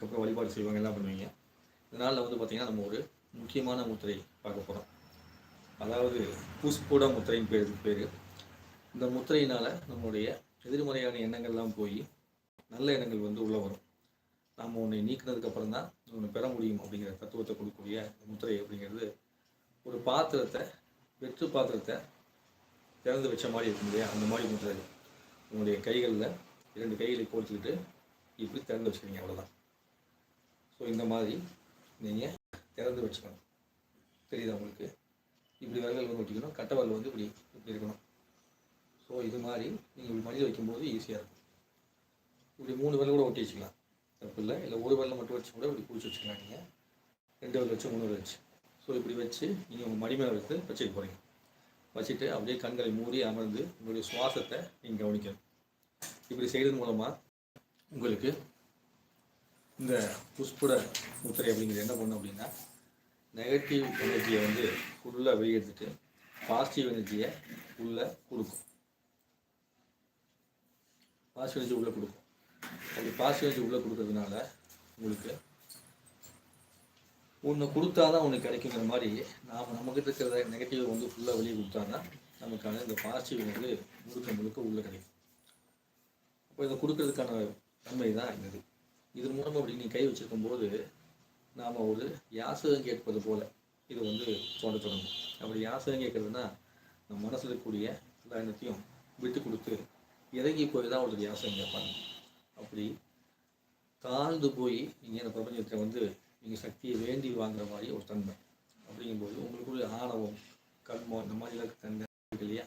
அப்புறம் வழிபாடு செய்வாங்க எல்லாம் பண்ணுவீங்க. இதனால் வந்து பார்த்திங்கன்னா நம்ம ஒரு முக்கியமான முத்திரை பார்க்க போகிறோம் அதாவது புஷ்புட முத்திரைன்னு பேர் பேர். இந்த முத்திரையினால் நம்மளுடைய எதிர்மறையான எண்ணங்கள்லாம் போய் நல்ல எண்ணங்கள் வந்து உள்ளே வரும். நாம் ஒன்றை நீக்கினதுக்கப்புறம் தான் ஒன்று பெற முடியும் அப்படிங்கிற தத்துவத்தை கொடுக்கக்கூடிய இந்த முத்திரை அப்படிங்கிறது ஒரு பாத்திரத்தை வெற்று பாத்திரத்தை திறந்து வச்ச மாதிரி இருக்கும் இல்லையா? அந்த மாதிரி முத்திரை. உங்களுடைய கைகளில் இரண்டு கைகளை கோர்த்துக்கிட்டு இப்படி திறந்து வச்சுக்கிறீங்க அவ்வளோதான் ஸோ இந்த மாதிரி நீங்கள் திறந்து வச்சுக்கணும். தெரியுதா உங்களுக்கு? இப்படி விரல்கள் வந்து ஒட்டிக்கணும். கட்டை விரல் வந்து இப்படி இப்படி இருக்கணும். ஸோ இது மாதிரி நீங்கள் இப்படி மடியில் வைக்கும்போது ஈஸியாக இருக்கும். இப்படி மூணு விரல் கூட ஒட்டி வச்சுக்கலாம். தப்பு இல்லை. இல்லை ஒரு விரலை மட்டும் வச்சு கூட இப்படி பிடிச்சி வச்சுக்கலாம் நீங்கள் ரெண்டு விரல் வச்சு மூணு விரல் வச்சு. ஸோ இப்படி வச்சு நீங்கள் உங்கள் மடி மேலே எடுத்து வச்சுக்க போகிறீங்க வச்சுட்டு அப்படியே கண்களை மூடி அமர்ந்து உங்களுடைய சுவாசத்தை நீங்கள் கவனிக்கணும். இப்படி செய்கிறது மூலமாக உங்களுக்கு இந்த புஷ்புட முத்திரை அப்படிங்கிறது என்ன பண்ணும் அப்படின்னா நெகட்டிவ் எனர்ஜியை வந்து ஃபுல்லாக வெளியெடுத்துட்டு பாசிட்டிவ் எனர்ஜியை உள்ளே கொடுக்கும். பாசிட்டிவ் எனர்ஜி உள்ளே கொடுக்கும். அப்படி பாசிட்டிவ் எனர்ஜி உள்ளே கொடுக்கறதுனால உங்களுக்கு ஒன்று கொடுத்தா தான் உனக்கு கிடைக்குங்கிற மாதிரி நாம் நம்மக்கிட்ட இருக்கிறத நெகட்டிவ் வந்து ஃபுல்லாக வெளியே கொடுத்தாங்கன்னா நமக்கான இந்த பாசிட்டிவ் வந்து முழுக்க முழுக்க உள்ளே கிடைக்கும். அப்போ இதை கொடுக்கறதுக்கான தன்மை தான் இந்த இதன் மூலம் அப்படி நீ கை வச்சிருக்கும் போது நாம் ஒரு யாசகம் கேட்பது போல் இது வந்து தோண்ட தொடங்கும். அப்படி யாசகம் கேட்குறதுன்னா நம்ம மனசில் இருக்கக்கூடிய எல்லா எண்ணத்தையும் விட்டு கொடுத்து இறங்கி போய் தான் ஒரு யாசகம் கேட்பாங்க. அப்படி தாழ்ந்து போய் நீங்கள் இந்த பிரபஞ்சத்தை வந்து நீங்கள் சக்தியை வேண்டி வாங்குற மாதிரி ஒரு தன்மை. அப்படிங்கும்போது உங்களுக்குள்ள ஆணவம் கர்மம் இந்த மாதிரிலாம் தன்மை இல்லையா?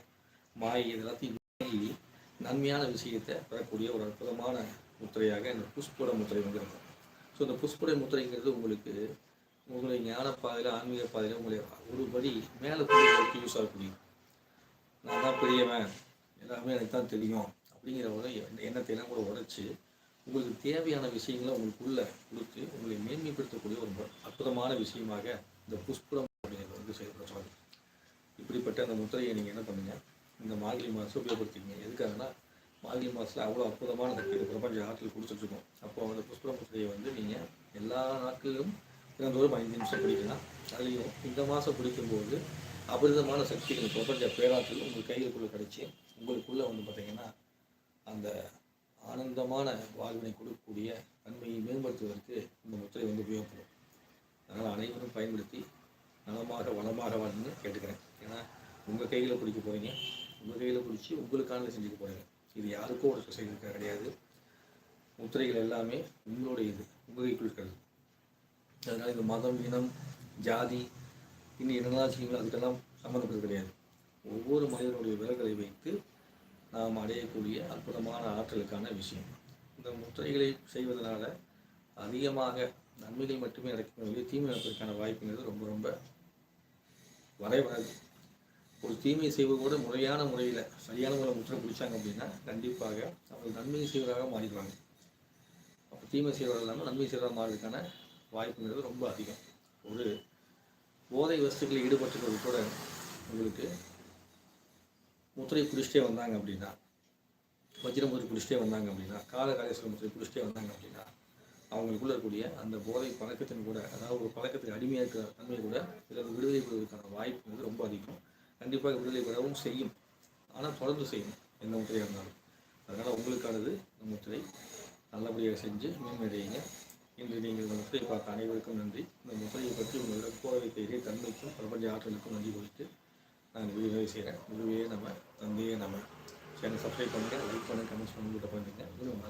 மாயை இதெல்லாத்தையும் நீங்கி நன்மையான விஷயத்தை பெறக்கூடிய ஒரு அற்புதமான முத்திரையாக இந்த புஷ்புட முத்திரை வந்து இருக்கும் ஸோ இந்த புஷ்புட முத்திரைங்கிறது உங்களுக்கு உங்களுடைய ஞான பாதையில் ஆன்மீக பாதையில் உங்களை ஒரு படி மேலே கொண்டு யூஸ் ஆகக்கூடிய நான் தான் பெரியவன். எல்லாமே எனக்கு தான் தெரியும். அப்படிங்கிற ஒரு எண்ணத்தை எல்லாம் கூட உடைச்சி உங்களுக்கு தேவையான விஷயங்களை உங்களுக்குள்ள கொடுத்து உங்களை மேன்மைப்படுத்தக்கூடிய ஒரு அற்புதமான விஷயமாக இந்த புஷ்புரம் அப்படிங்கிறது வந்து செயல்படுறாங்க இப்படிப்பட்ட அந்த முத்திரையை நீங்கள் என்ன பண்ணுங்கள் இந்த மார்கழி மாதம் உபயோகப்படுத்திங்க எதுக்காகனா மார்கழி மாதத்தில் அவ்வளோ அற்புதமான சக்தி பிரபஞ்ச ஆற்றல் கொடுத்துட்ருக்கோம் அப்போ அந்த புஷ்புரம் முத்திரையை வந்து நீங்கள் எல்லா நாட்களிலும் தினந்தோறும் ஐந்து நிமிஷம் பிடிக்கலாம் அதுலேயும் இந்த மாதம் பிடிக்கும்போது அபரிதமான சக்தி இந்த பிரபஞ்ச பேராற்றல் உங்கள் கைகளுக்குள்ளே கிடைச்சி உங்களுக்குள்ளே வந்து பார்த்தீங்கன்னா அந்த ஆனந்தமான வாழ்வினை கொடுக்கக்கூடிய தன்மையை மேம்படுத்துவதற்கு இந்த முத்திரை வந்து உபயோகப்படும். அதனால் அனைவரும் பயன்படுத்தி நலமாக வளமாக வாழ்ந்து கேட்டுக்கிறேன். ஏன்னா உங்கள் கையில் பிடிக்க போகிறீங்க உங்கள் கையில் பிடிச்சி உங்களுக்கானதை செஞ்சுக்க போகிறீங்க இது யாருக்கும் ஒரு செய்திருக்க கிடையாது. முத்திரைகள் எல்லாமே உங்களுடைய இது உங்கள் இருக்கிறது. அதனால் இந்த மதம் இனம் ஜாதி இன்னும் என்னெல்லாம் செய்யுங்களோ அதுக்கெல்லாம் சம்மந்தப்பட்டது கிடையாது. ஒவ்வொரு மனிதனுடைய விலகலை வைத்து நாம் அடையக்கூடிய அற்புதமான ஆற்றலுக்கான விஷயம். இந்த முத்திரைகளை செய்வதனால அதிகமாக நன்மைகள் மட்டுமே நடக்கும் தீமை நடப்பதற்கான வாய்ப்புங்கிறது ரொம்ப ரொம்ப வரைவராது. ஒரு தீமை செய்வது கூட முறையான முறையில் சரியான முறையில் முத்திரை பிடிச்சாங்க அப்படின்னா கண்டிப்பாக அவர்கள் நன்மை செய்வதாக மாறிடுவாங்க. அப்போ தீமை செய்வதாக இல்லாமல் நன்மை செய்வதாக மாறுறதுக்கான வாய்ப்புங்கிறது ரொம்ப அதிகம். ஒரு போதை வஸ்துக்களில் ஈடுபட்டுறது கூட உங்களுக்கு முத்திரை குடிச்சிட்டே வந்தாங்க அப்படின்னா வஜ்ரமுத்திரை குடிச்சிட்டே வந்தாங்க அப்படின்னா கால காலேஸ்வர முத்திரை குடிச்சிட்டே வந்தாங்க அப்படின்னா அவங்களுக்குள்ள இருக்கக்கூடிய அந்த போதை பழக்கத்தின் கூட அதாவது ஒரு பழக்கத்துக்கு அடிமையாக இருக்கிற தன்மை கூட இதில் விடுதலை பெறுவதற்கான வாய்ப்பு வந்து ரொம்ப அதிகம். கண்டிப்பாக விடுதலை பெறவும் செய்யும். ஆனால் தொடர்ந்து செய்யும் எந்த முத்திரையாக இருந்தாலும். அதனால் உங்களுக்கானது இந்த முத்திரை நல்லபடியாக செஞ்சு மேம்படையுங்க இன்று நீங்கள் இந்த முத்திரையை பார்த்த அனைவருக்கும் நன்றி. இந்த முத்திரையை பற்றி உங்களிடம் கூற வைத்த இதே தன்மைக்கும் பிரபஞ்ச ஆற்றலுக்கும் நன்றி கொடுத்து நான் வீடியோ செய்கிறேன் குருவே நம்ம தந்தையே நம்ம சேனல் சப்ஸ்கிரைப் பண்ணுங்கள் லைக் பண்ணுங்கள் கமெண்ட்ஸ் பண்ணி பண்ணுங்கள் இன்னும்